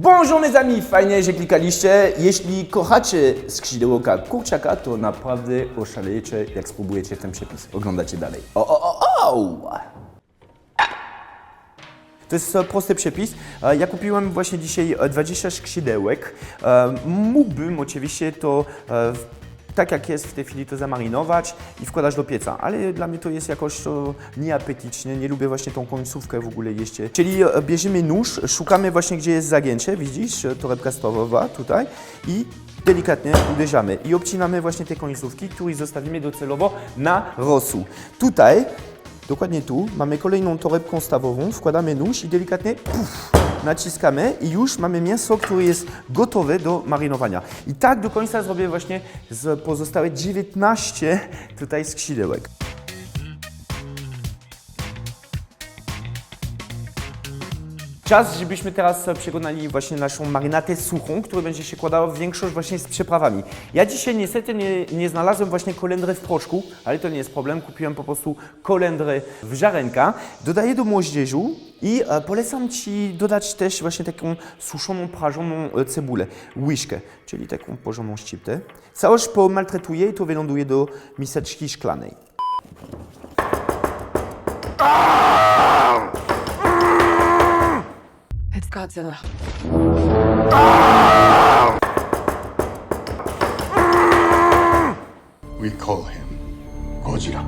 Bonjour mes amis, fajnie, że klikaliście. Jeśli kochacie skrzydełka kurczaka, to naprawdę oszalejecie, jak spróbujecie ten przepis. Oglądacie dalej. O, o, o, o! To jest e, prosty przepis. E, Ja kupiłem właśnie dzisiaj e, 20 skrzydełek. E, Mógłbym oczywiście to tak jak jest w tej chwili to zamarynować i wkładać do pieca, ale dla mnie to jest jakoś to nieapetycznie, nie lubię właśnie tą końcówkę w ogóle jeść. Czyli e, bierzemy nóż, szukamy właśnie gdzie jest zagięcie, widzisz, e, torebka stołowa tutaj. I delikatnie uderzamy. I obcinamy właśnie te końcówki, które zostawimy docelowo na rosół. Tutaj Dokładnie tu mamy kolejną torebką stawową, wkładamy nóż i delikatnie puf, naciskamy i już mamy mięso, które jest gotowe do marynowania. I tak do końca zrobię właśnie z pozostałe 19 tutaj skrzydełek. Czas, żebyśmy teraz przekonali właśnie naszą marynatę suchą, która będzie się kładała w większość właśnie z przyprawami. Ja dzisiaj niestety nie, nie znalazłem właśnie kolendry w proszku, ale to nie jest problem. Kupiłem po prostu kolendry w ziarenka. Dodaję do moździerzu i e, polecam Ci dodać też właśnie taką suszoną, prażoną e, cebulę, łyżkę, czyli taką porządną szczyptę. Całość pomaltretuję i to wyląduje do miseczki szklanej. Godzilla. We call him Gojira.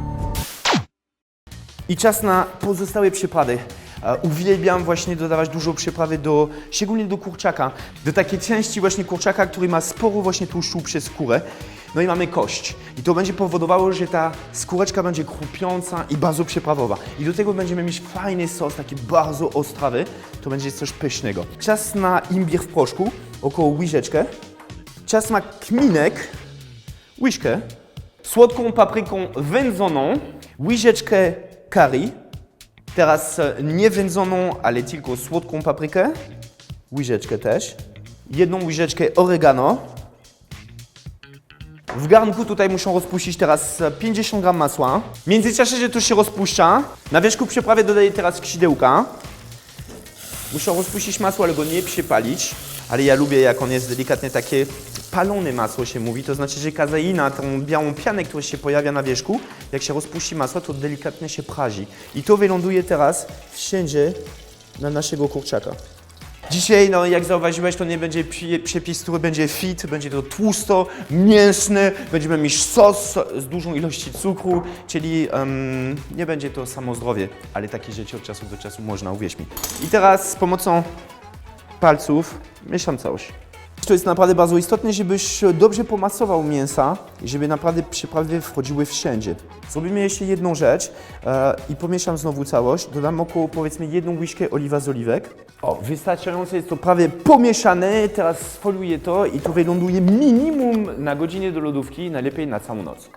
I czas na pozostałe przyprawy. E, Uwielbiam właśnie dodawać dużo przyprawy do, szczególnie do kurczaka, do takiej części właśnie kurczaka, który ma sporo właśnie tłuszczu przez skórę. No i mamy kość. I to będzie powodowało, że ta skóreczka będzie chrupiąca i bardzo przyprawowa. I do tego będziemy mieć fajny sos, taki bardzo ostrawy. To będzie coś pysznego. Czas na imbir w proszku, około łyżeczkę. Czas na kminek, łyżkę, słodką papryką wędzoną, łyżeczkę curry, teraz e, nie wędzoną, ale tylko słodką paprykę, łyżeczkę też, jedną łyżeczkę oregano. W garnku tutaj muszą rozpuścić teraz e, 50 gram masła. W międzyczasie, że to się rozpuszcza, na wierzchu przyprawy dodaję teraz skrzydełka. Muszą rozpuścić masło, ale go nie przypalić. Ale ja lubię, jak on jest delikatnie takie palone masło się mówi. To znaczy, że kazeina, tą białą pianę, która się pojawia na wierzchu, jak się rozpuści masło, to delikatnie się prazi. I to wyląduje teraz wszędzie na naszego kurczaka. Dzisiaj, no jak zauważyłeś, to nie będzie przepis, który będzie fit, będzie to tłusto, mięsny, będziemy mieć sos z dużą ilością cukru, czyli em, nie będzie to samo zdrowie, ale takie rzeczy od czasu do czasu można, uwierz mi. I teraz z pomocą palców mieszam całość. To jest naprawdę bardzo istotne, żebyś dobrze pomasował mięsa żeby naprawdę przyprawy wchodziły wszędzie. Zrobimy jeszcze jedną rzecz e, i pomieszam znowu całość. Dodam około powiedzmy jedną łyżkę oliwa z oliwek. O, wystarczająco jest to prawie pomieszane. Teraz sfoliuję to i to wyląduje minimum na godzinę do lodówki, najlepiej na całą noc.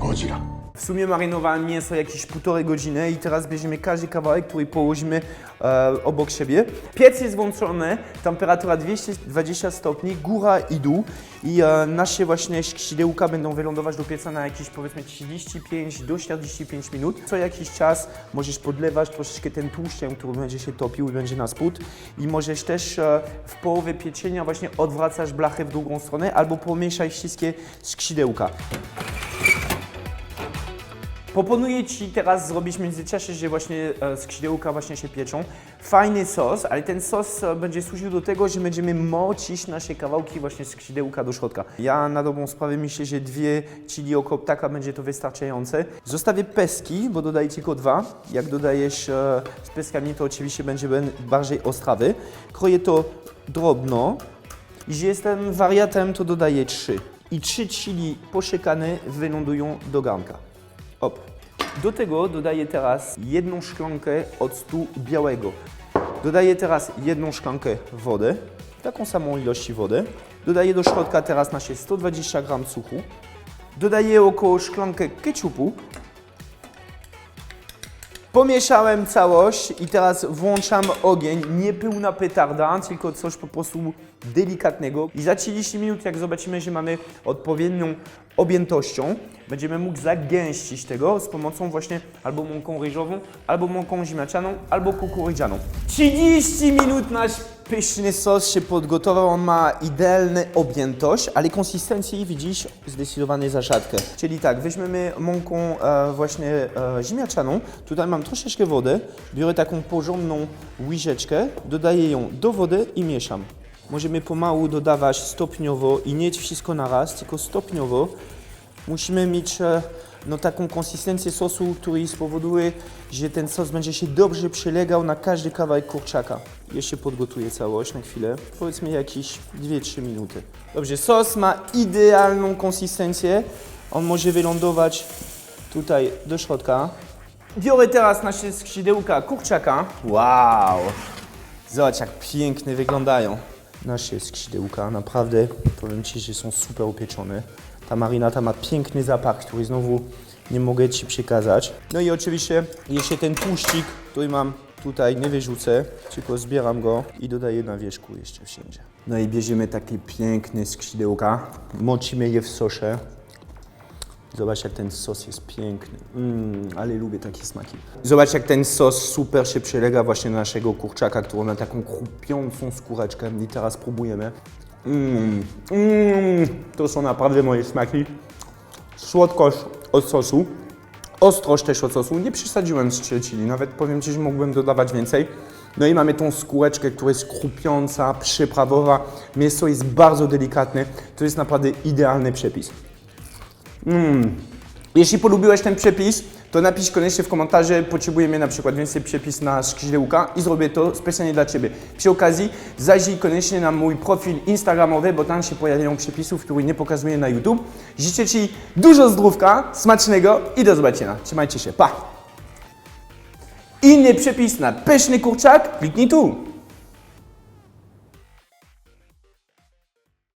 Gojira. W sumie marynowałem mięso jakieś półtorej godziny i teraz bierzemy każdy kawałek, który położymy e, obok siebie. Piec jest włączony, temperatura 220 stopni, góra i dół i e, nasze właśnie skrzydełka będą wylądować do pieca na jakieś powiedzmy 35 do 45 minut. Co jakiś czas możesz podlewać troszeczkę ten tłuszczem, który będzie się topił i będzie na spód i możesz też e, w połowie pieczenia właśnie odwracasz blachę w drugą stronę albo pomieszaj wszystkie skrzydełka. Proponuję Ci teraz zrobić w międzyczasie, że właśnie e, skrzydełka właśnie się pieczą. Fajny sos, ale ten sos e, będzie służył do tego, że będziemy mocić nasze kawałki właśnie skrzydełka do środka. Ja na dobrą sprawę myślę, że dwie chili oko ptaka będzie to wystarczające. Zostawię peski, bo dodaję tylko dwa. Jak dodajesz e, z peskami, to oczywiście będzie bardziej ostrawy. Kroję to drobno. Jeśli jestem wariatem, to dodaję trzy. I trzy chili posiekane wylądują do garnka. Op. Do tego dodaję teraz jedną szklankę octu białego. Dodaję teraz jedną szklankę wody, taką samą ilość wody. Dodaję do środka teraz nasze 120 g cukru. Dodaję około szklankę ketchupu. Pomieszałem całość i teraz włączam ogień, nie pełna petarda, tylko coś po prostu delikatnego. I za 30 minut, jak zobaczymy, że mamy odpowiednią objętością będziemy mógł zagęścić tego z pomocą właśnie albo mąką ryżową, albo mąką ziemniaczaną, albo kukurydzianą. 30 minut nasz pyszny sos się podgotował, on ma idealną objętość, ale konsystencję widzisz zdecydowanie za rzadkę. Czyli tak, weźmiemy mąką e, właśnie e, ziemniaczaną, tutaj mam troszeczkę wody, biorę taką porządną łyżeczkę, dodaję ją do wody i mieszam. Możemy pomału dodawać stopniowo i nie wszystko na raz, tylko stopniowo. Musimy mieć e, no, taką konsystencję sosu, który spowoduje, że ten sos będzie się dobrze przylegał na każdy kawałek kurczaka. Jeszcze podgotuję całość na chwilę, powiedzmy jakieś 2-3 minuty. Dobrze, sos ma idealną konsystencję. On może wylądować tutaj do środka. Biorę teraz nasze skrzydełka kurczaka. Wow! Zobacz, jak pięknie wyglądają nasze skrzydełka. Naprawdę powiem Ci, że są super upieczone. Ta marinata ma piękny zapach, który znowu nie mogę Ci przekazać. No i oczywiście jeszcze ten tłuszczyk, który mam tutaj, nie wyrzucę, tylko zbieram go i dodaję na wierzchu jeszcze wszędzie. No i bierzemy takie piękne skrzydełka, mocimy je w sosie. Zobacz, jak ten sos jest piękny. Mm, ale lubię takie smaki. Zobacz, jak ten sos super się przelega właśnie do naszego kurczaka, który ma taką chrupiącą skóreczkę. I teraz próbujemy. Mm, mm, to są naprawdę moje smaki. Słodkość od sosu, ostrość też od sosu. Nie przesadziłem z chili, nawet powiem Ci, że mógłbym dodawać więcej. No i mamy tą skóreczkę, która jest chrupiąca, przyprawowa. Mięso jest bardzo delikatne. To jest naprawdę idealny przepis. Jeśli polubiłeś ten przepis, to napisz koniecznie w komentarzu, potrzebujemy na przykład więcej przepis na skrzydełka i zrobię to specjalnie dla Ciebie. Przy okazji zajrzyj koniecznie na mój profil instagramowy, bo tam się pojawiają przepisów, które nie pokazuję na YouTube. Życzę Ci dużo zdrówka, smacznego i do zobaczenia. Trzymajcie się, pa! Inny przepis na pyszny kurczak? Kliknij tu!